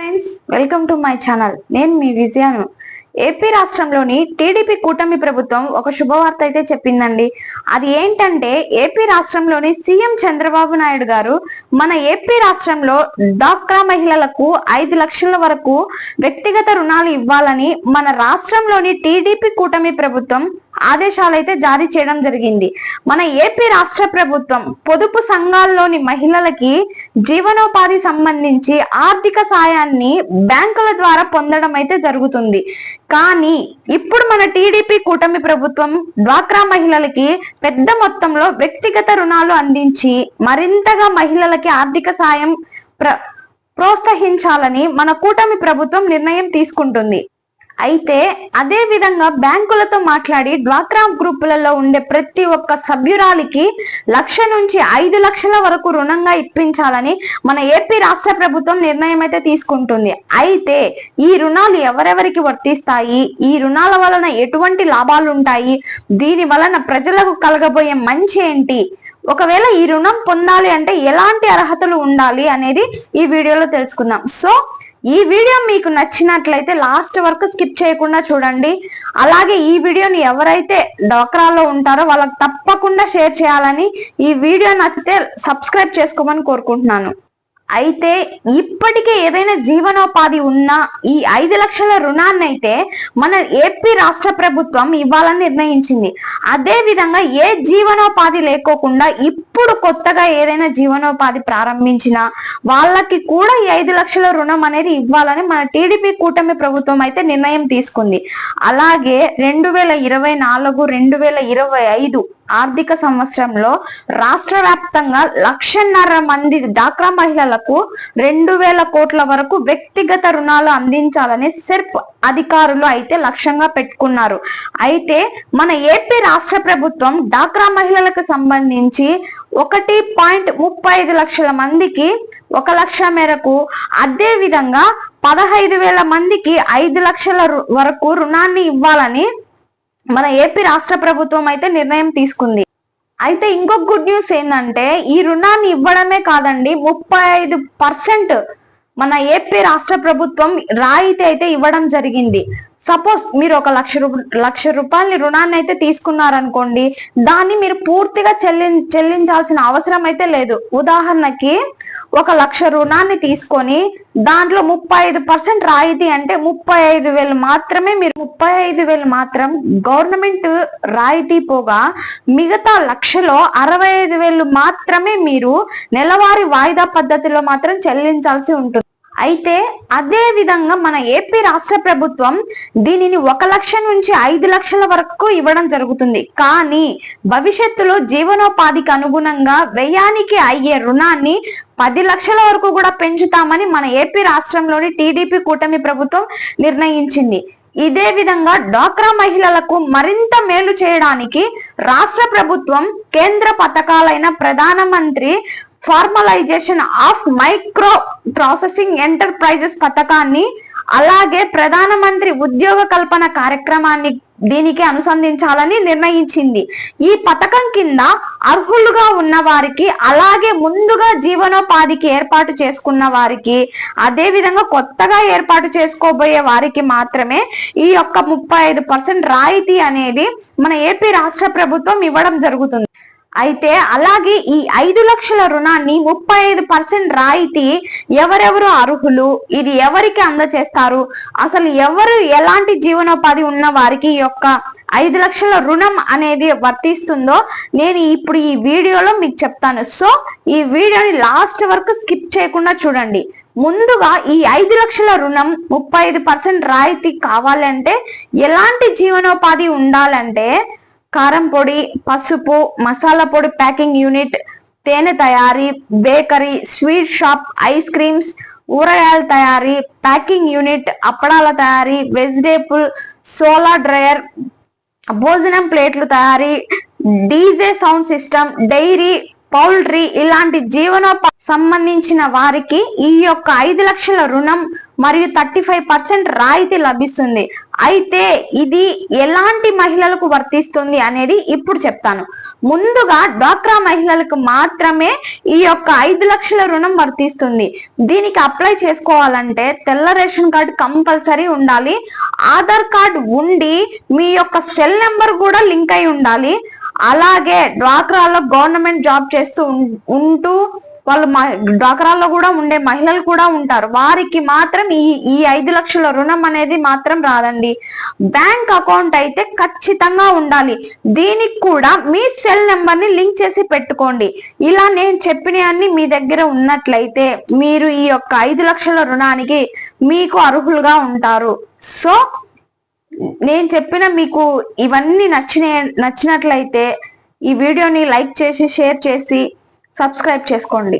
Friends welcome to my channel నేను మీ విజయాను. AP రాష్ట్రంలోని టీడీపీ కూటమి ప్రభుత్వం ఒక శుభవార్త అయితే చెప్పిందండి. అది ఏంటంటే ఏపీ రాష్ట్రంలోని సీఎం చంద్రబాబు నాయుడు గారు మన ఏపీ రాష్ట్రంలో డాక్రా మహిళలకు ఐదు లక్షల వరకు వ్యక్తిగత రుణాలు ఇవ్వాలని మన రాష్ట్రంలోని టీడీపీ కూటమి ప్రభుత్వం ఆదేశాలు అయితే జారీ చేయడం జరిగింది. మన ఏపీ రాష్ట్ర ప్రభుత్వం పొదుపు సంఘాల్లోని మహిళలకి జీవనోపాధి సంబంధించి ఆర్థిక సాయాన్ని బ్యాంకుల ద్వారా పొందడం అయితే జరుగుతుంది. కానీ ఇప్పుడు మన టీడీపీ కూటమి ప్రభుత్వం డ్వాక్రా మహిళలకి పెద్ద మొత్తంలో వ్యక్తిగత రుణాలు అందించి మరింతగా మహిళలకి ఆర్థిక సాయం ప్ర ప్రోత్సహించాలని మన కూటమి ప్రభుత్వం నిర్ణయం తీసుకుంటుంది. అయితే అదే విధంగా బ్యాంకులతో మాట్లాడి డ్వాక్రా గ్రూపులలో ఉండే ప్రతి ఒక్క సభ్యురాలికి లక్ష నుంచి ఐదు లక్షల వరకు రుణంగా ఇప్పించాలని మన ఏపీ రాష్ట్ర ప్రభుత్వం నిర్ణయం అయితే తీసుకుంటుంది. అయితే ఈ రుణాలు ఎవరెవరికి వర్తిస్తాయి? ఈ రుణాల వలన ఎటువంటి లాభాలు ఉంటాయి? దీని వలన ప్రజలకు కలగబోయే మంచి ఏంటి? ఒకవేళ ఈ రుణం పొందాలి అంటే ఎలాంటి అర్హతలు ఉండాలి అనేది ఈ వీడియోలో తెలుసుకుందాం. సో ఈ వీడియో మీకు నచ్చినట్లయితే లాస్ట్ వరకు స్కిప్ చేయకుండా చూడండి. అలాగే ఈ వీడియోని ఎవరైతే డ్వాక్రాలో ఉంటారో వాళ్ళకి తప్పకుండా షేర్ చేయాలని ఈ వీడియో నచ్చితే సబ్స్క్రైబ్ చేసుకోమని కోరుకుంటున్నాను. అయితే ఇప్పటికే ఏదైనా జీవనోపాధి ఉన్నా ఈ ఐదు లక్షల రుణాన్ని అయితే మన ఏపీ రాష్ట్ర ప్రభుత్వం ఇవ్వాలని నిర్ణయించింది. అదే విధంగా ఏ జీవనోపాధి లేకోకుండా ఇప్పుడు కొత్తగా ఏదైనా జీవనోపాధి ప్రారంభించినా వాళ్ళకి కూడా ఈ ఐదు లక్షల రుణం అనేది ఇవ్వాలని మన టీడీపీ కూటమి ప్రభుత్వం అయితే నిర్ణయం తీసుకుంది. అలాగే రెండు వేల ఇరవై నాలుగు రెండు వేల ఇరవై ఐదు ఆర్థిక సంవత్సరంలో రాష్ట్ర వ్యాప్తంగా లక్షన్నర మంది డాక్రా మహిళలకు రెండు వేల కోట్ల వరకు వ్యక్తిగత రుణాలు అందించాలని సెర్ప్ అధికారులు అయితే లక్ష్యంగా పెట్టుకున్నారు. అయితే మన ఏపీ రాష్ట్ర ప్రభుత్వం డాక్రా మహిళలకు సంబంధించి ఒకటి పాయింట్ ముప్పై ఐదు లక్షల మందికి ఒక లక్ష మేరకు అదే విధంగా పదహైదు వేల మందికి ఐదు లక్షల రు- వరకు రుణాన్ని ఇవ్వాలని మన ఏపీ రాష్ట్ర ప్రభుత్వం అయితే నిర్ణయం తీసుకుంది. అయితే ఇంకొక గుడ్ న్యూస్ ఏంటంటే ఈ రుణాన్ని ఇవ్వడమే కాదండి ముప్పై ఐదు పర్సెంట్ మన ఏపీ రాష్ట్ర ప్రభుత్వం రాయితీ అయితే ఇవ్వడం జరిగింది. సపోజ్ మీరు ఒక లక్ష రూప లక్ష రూపాయలని రుణాన్ని అయితే తీసుకున్నారనుకోండి దాన్ని మీరు పూర్తిగా చెల్లి చెల్లించాల్సిన అవసరం అయితే లేదు. ఉదాహరణకి ఒక లక్ష రుణాన్ని తీసుకొని దాంట్లో ముప్పై ఐదు పర్సెంట్ రాయితీ అంటే ముప్పై ఐదు వేలు మాత్రమే మీరు ముప్పై ఐదు వేలు మాత్రం గవర్నమెంట్ రాయితీ పోగా మిగతా లక్షలో అరవై ఐదు వేలు మాత్రమే మీరు నెలవారీ వాయిదా పద్ధతిలో మాత్రం చెల్లించాల్సి ఉంటుంది. అయితే అదే విధంగా మన ఏపీ రాష్ట్ర ప్రభుత్వం దీనిని ఒక లక్ష నుంచి ఐదు లక్షల వరకు ఇవ్వడం జరుగుతుంది. కానీ భవిష్యత్తులో జీవనోపాధికి అనుగుణంగా వ్యయానికి అయ్యే రుణాన్ని పది లక్షల వరకు కూడా పెంచుతామని మన ఏపీ రాష్ట్రంలోని టీడీపీ కూటమి ప్రభుత్వం నిర్ణయించింది. ఇదే విధంగా డ్వాక్రా మహిళలకు మరింత మేలు చేయడానికి రాష్ట్ర ప్రభుత్వం కేంద్ర పథకాలైన ప్రధానమంత్రి formalisation of micro processing enterprises పథకాన్ని అలాగే ప్రధానమంత్రి ఉద్యోగ కల్పన కార్యక్రమాన్ని దీనికి అనుసంధించాలని నిర్ణయించింది. ఈ పథకం కింద అర్హులుగా ఉన్న వారికి అలాగే ముందుగా జీవనోపాధికి ఏర్పాటు చేసుకున్న వారికి అదే విధంగా కొత్తగా ఏర్పాటు చేసుకోబోయే వారికి మాత్రమే ఈ యొక్క ముప్పై ఐదు పర్సెంట్ రాయితీ అనేది మన ఏపీ రాష్ట్ర ప్రభుత్వం ఇవ్వడం జరుగుతుంది. అయితే అలాగే ఈ ఐదు లక్షల రుణాన్ని ముప్పై ఐదు పర్సెంట్ రాయితీ ఎవరెవరు అర్హులు? ఇది ఎవరికి అందజేస్తారు అసలు ఎవరు ఎలాంటి జీవనోపాధి ఉన్న వారికి యొక్క ఐదు లక్షల రుణం అనేది వర్తిస్తుందో నేను ఇప్పుడు ఈ వీడియోలో మీకు చెప్తాను. సో ఈ వీడియోని లాస్ట్ వరకు స్కిప్ చేయకుండా చూడండి. ముందుగా ఈ ఐదు లక్షల రుణం ముప్పై ఐదు పర్సెంట్ రాయితీ కావాలంటే ఎలాంటి జీవనోపాధి ఉండాలంటే కారం పొడి పసుపు మసాలా పొడి ప్యాకింగ్ యూనిట్ తేనె తయారీ bakery sweet shop ice creams ఊరగాయల తయారీ ప్యాకింగ్ యూనిట్ అప్పడాల తయారీ వెజిటేబుల్ సోలార్ డ్రయర్ భోజనం ప్లేట్లు తయారీ DJ sound system dairy poultry ఇలాంటి జీవనోపాధి సంబంధించిన వారికి ఈ యొక్క ఐదు లక్షల రుణం మరియు థర్టీ ఫైవ్ పర్సెంట్ రాయితీ లభిస్తుంది. అయితే ఇది ఎలాంటి మహిళలకు వర్తిస్తుంది అనేది ఇప్పుడు చెప్తాను. ముందుగా డ్వాక్రా మహిళలకు మాత్రమే ఈ యొక్క ఐదు లక్షల రుణం వర్తిస్తుంది. దీనికి అప్లై చేసుకోవాలంటే తెల్ల రేషన్ కార్డు కంపల్సరీ ఉండాలి. ఆధార్ కార్డు ఉండి మీ యొక్క సెల్ నెంబర్ కూడా లింక్ అయి ఉండాలి. అలాగే డ్వాక్రాలో గవర్నమెంట్ జాబ్ చేస్తూ ఉం- ఉంటూ వాళ్ళు డ్వాక్రాల్లో డ్వాక్రాలో కూడా ఉండే మహిళలు కూడా ఉంటారు. వారికి మాత్రం ఈ ఈ ఐదు లక్షల రుణం అనేది మాత్రం రాదండి. బ్యాంక్ అకౌంట్ అయితే ఖచ్చితంగా ఉండాలి. దీనికి కూడా మీ సెల్ నెంబర్ని లింక్ చేసి పెట్టుకోండి. ఇలా నేను చెప్పినవన్నీ మీ దగ్గర ఉన్నట్లయితే మీరు ఈ యొక్క ఐదు లక్షల రుణానికి మీకు అర్హులుగా ఉంటారు. సో నేను చెప్పిన మీకు ఇవన్నీ నచ్చిన నచ్చినట్లయితే ఈ వీడియోని లైక్ చేసి షేర్ చేసి సబ్స్క్రైబ్ చేసుకోండి.